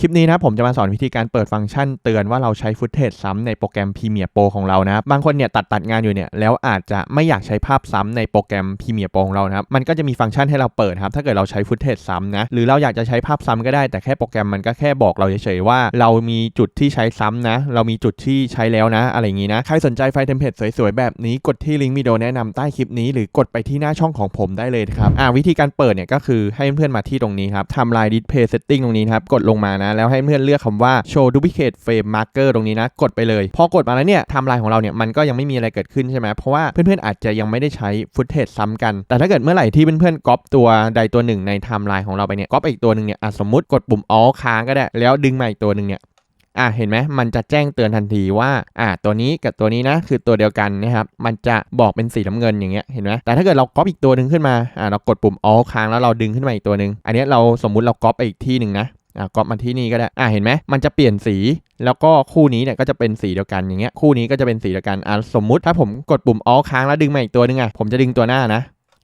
คลิปนี้นะผมจะมาสอนวิธีการเปิดฟังก์ชันเตือนว่าเราใช้ฟุตเทจซ้ำในโปรแกรม Premiere Pro ของเรานะครับบางคนเนี่ยตัดตัดงานอยู่เนี่ยแล้วอาจจะไม่อยากใช้ภาพซ้ำในโปรแกรม Premiere Pro ของเรานะครับมันก็จะมีฟังก์ชันให้เราเปิดครับถ้าเกิดเราใช้ฟุตเทจซ้ำนะหรือเราอยากจะใช้ภาพซ้ำก็ได้แต่แค่โปรแกรมมันก็แค่บอกเราเฉยๆว่า เรามีจุดที่ใช้ซ้ำนะ เรามีจุดที่ใช้แล้วนะ อะไรอย่างนี้นะใครสนใจไฟเทมเพลตสวยๆแบบนี้กดที่ลิงก์วิดีโอแนะนำใต้คลิปนี้ หรือกดไปที่หน้าช่องของผมได้เลยครับอ่าวิธีการเปิดเนี่ยก็คือให้เพื่อนๆมาที่ตรงนี้ครับทำลาย display setting ตรงนี้ครับกดลงมานะแล้วให้เพื่อนเลือกคำว่า show duplicate frame marker ตรงนี้นะ กดไปเลย พอกดมาแล้วเนี่ยไทม์ไลน์ของเราเนี่ยมันก็ยังไม่มีอะไรเกิดขึ้นใช่ไหมเพราะว่าเพื่อนๆอาจจะยังไม่ได้ใช้ฟุตเทจซ้ำกัน แต่ถ้าเกิดเมื่อไหร่ที่เพื่อนๆก๊อปตัวใดตัวหนึ่งในไทม์ไลน์ของเราไปเนี่ยก๊อปอีกตัวหนึ่งเนี่ยอะสมมติกดปุ่ม alt ค้างก็ได้ แล้วดึงมาอีกตัวหนึ่งเนี่ยอะเห็นไหมมันจะแจ้งเตือนทันทีว่าอะตัวนี้กับตัวนี้นะคือตัวเดียวกันนะครับมันจะบอกเป็นสีน้ำเงินอย่างเงี้ยเห็นไหมแต่ถ้าเกิดเราก๊อปอีกตัวหนึ่งขึ้นมาอะเรากดปุ่ม alt ค้างแล้วเราดึงขึ้นมาอีกตัวหนึ่งอันนี้เราสมมุติเราก๊อปไปอีกที่หนึ่งนะ อะก๊อปมาที่นี่ก็ได้อะเห็นไหมมันจะเปลี่ยนสี แล้วก็คู่นี้เนี่ยก็จะเป็นสีเดียวกันอย่างเงี้ยคู่นี้ก็จะเป็นสีเดียวกันอะสมมุติถ้าผมกดปุ่ม alt ค้างแล้วดึงมาอีกตัวหนึงอะผมจะดึงตัวหน้านะ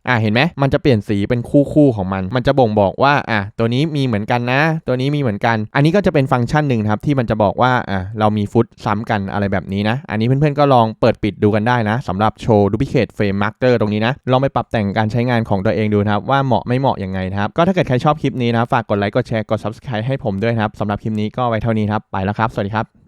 อะเห็นไหมมันจะเปลี่ยนสีเป็นคู่คู่ของมัน มันจะบ่งบอกว่าอะตัวนี้มีเหมือนกันนะ ตัวนี้มีเหมือนกัน อันนี้ก็จะเป็นฟังก์ชันหนึ่งครับที่มันจะบอกว่าอะเรามีฟุตซ้ำกันอะไรแบบนี้นะ อันนี้เพื่อนๆก็ลองเปิดปิดดูกันได้นะสำหรับโชว์ duplicate frame marker ตรงนี้นะ ลองไปปรับแต่งการใช้งานของตัวเองดูนะครับว่าเหมาะไม่เหมาะยังไงนะครับก็ถ้าเกิดใครชอบคลิปนี้นะฝากกดไลค์กดแชร์กด subscribe ให้ผมด้วยนะครับสำหรับคลิปนี้ก็ไว้เท่านี้ครับไปแล้วครับสวัสดีครับ